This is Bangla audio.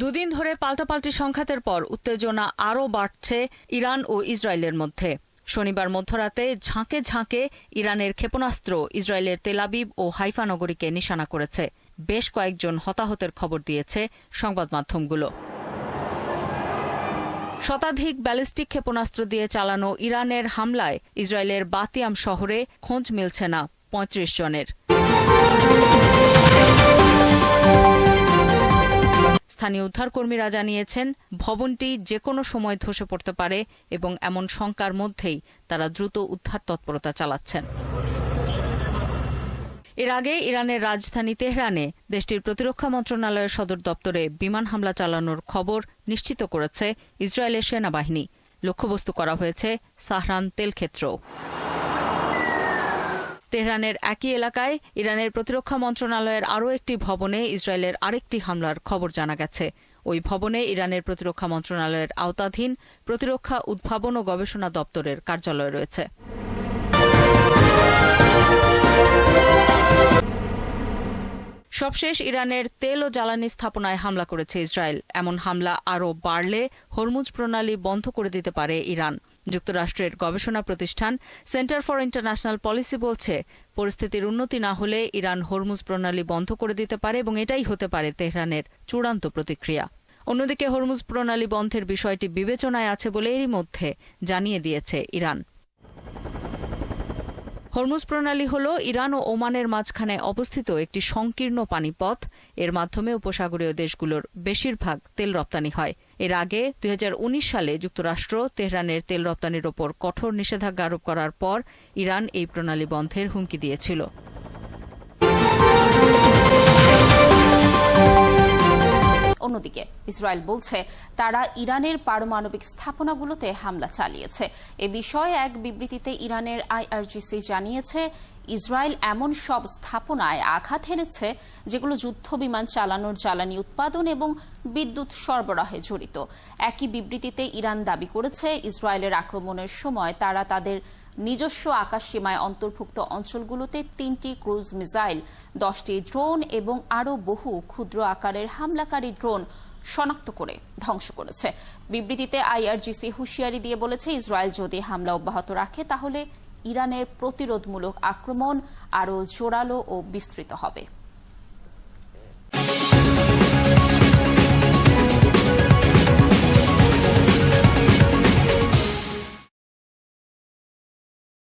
দুদিন ধরে পাল্টাপাল্টি সংঘাতের পর উত্তেজনা আরও বাড়ছে ইরান ও ইসরায়েলের মধ্যে। শনিবার মধ্যরাতে ঝাঁকে ঝাঁকে ইরানের ক্ষেপণাস্ত্র ইসরায়েলের তেলাবিব ও হাইফা নগরীকে নিশানা করেছে। বেশ কয়েকজন হতাহতের খবর দিয়েছে সংবাদ মাধ্যমগুলো। শতাধিক ব্যালিস্টিক ক্ষেপণাস্ত্র দিয়ে চালানো ইরানের হামলায় ইসরায়েলের বাতিয়াম শহরে খোঁজ মিলছে না পঁয়ত্রিশ জনের। স্থানীয় উদ্ধারকর্মীরা জানিয়েছেন, ভবনটি যে কোনো সময় ধসে পড়তে পারে এবং এমন শঙ্কার মধ্যেই তারা দ্রুত উদ্ধার তৎপরতা চালাচ্ছেন। এর আগে ইরানের রাজধানী তেহরানে দেশটির প্রতিরক্ষা মন্ত্রণালয়ের সদর দপ্তরে বিমান হামলা চালানোর খবর নিশ্চিত করেছে ইসরায়েলের সেনাবাহিনী। লক্ষ্যবস্তু করা হয়েছে সাহরান তেলক্ষেত্রও। তেহরানের একই এলাকায় ইরানের প্রতিরক্ষা মন্ত্রণালয়ের আরও একটি ভবনে ইসরায়েলের আরেকটি হামলার খবর জানা গেছে। ওই ভবনে ইরানের প্রতিরক্ষা মন্ত্রণালয়ের আওতাধীন প্রতিরক্ষা উদ্ভাবন ও গবেষণা দপ্তরের কার্যালয় রয়েছে। সবশেষ ইরানের তেল ও জ্বালানি স্থাপনায় হামলা করেছে ইসরায়েল। এমন হামলা আরও বাড়লে হরমুজ প্রণালী বন্ধ করে দিতে পারে ইরান। যুক্তরাষ্ট্রের গবেষণা প্রতিষ্ঠান সেন্টার ফর ইন্টারন্যাশনাল পলিসি বলছে, পরিস্থিতির উন্নতি না হলে ইরান হরমুজ প্রণালী বন্ধ করে দিতে পারে এবং এটাই হতে পারে তেহরানের চূড়ান্ত প্রতিক্রিয়া। অন্যদিকে হরমুজ প্রণালী বন্ধের বিষয়টি বিবেচনায় আছে বলে এরই মধ্যে জানিয়ে দিয়েছে ইরান। হরমুজ প্রণালী হল ইরান ও ওমানের মাঝখানে অবস্থিত একটি সংকীর্ণ পানিপথ। এর মাধ্যমে উপসাগরীয় দেশগুলোর বেশিরভাগ তেল রপ্তানি হয়। এর আগে দুই হাজার উনিশ সালে যুক্তরাষ্ট্র তেহরানের তেল রপ্তানির ওপর কঠোর নিষেধাজ্ঞা আরোপ করার পর ইরান এই প্রণালী বন্ধের হুমকি দিয়েছিল। অন্যদিকে ইসরায়েল বলছে, তারা ইরানের পারমাণবিক স্থাপনাগুলোতে হামলা চালিয়েছে। এ বিষয়ে এক বিবৃতিতে ইরানের আইআরজিসি জানিয়েছে, ইসরায়েল এমন সব স্থাপনায় আঘাত হেনেছে যেগুলো যুদ্ধ বিমান চালানোর জ্বালানি উৎপাদন এবং বিদ্যুৎ সরবরাহে জড়িত। একই বিবৃতিতে ইরান দাবি করেছে, ইসরায়েলের আক্রমণের সময় তারা তাদের নিজস্ব আকাশসীমায় অন্তর্ভুক্ত অঞ্চলগুলোতে তিনটি ক্রুজ মিসাইল, দশটি ড্রোন এবং আরও বহু ক্ষুদ্র আকারের হামলাকারী ড্রোন শনাক্ত করে ধ্বংস করেছে। বিবৃতিতে আইআরজিসি হুঁশিয়ারি দিয়ে বলেছে, ইসরায়েল যদি হামলা অব্যাহত রাখে, তাহলে ইরানের প্রতিরোধমূলক আক্রমণ আরও জোরালো ও বিস্তৃত হবে।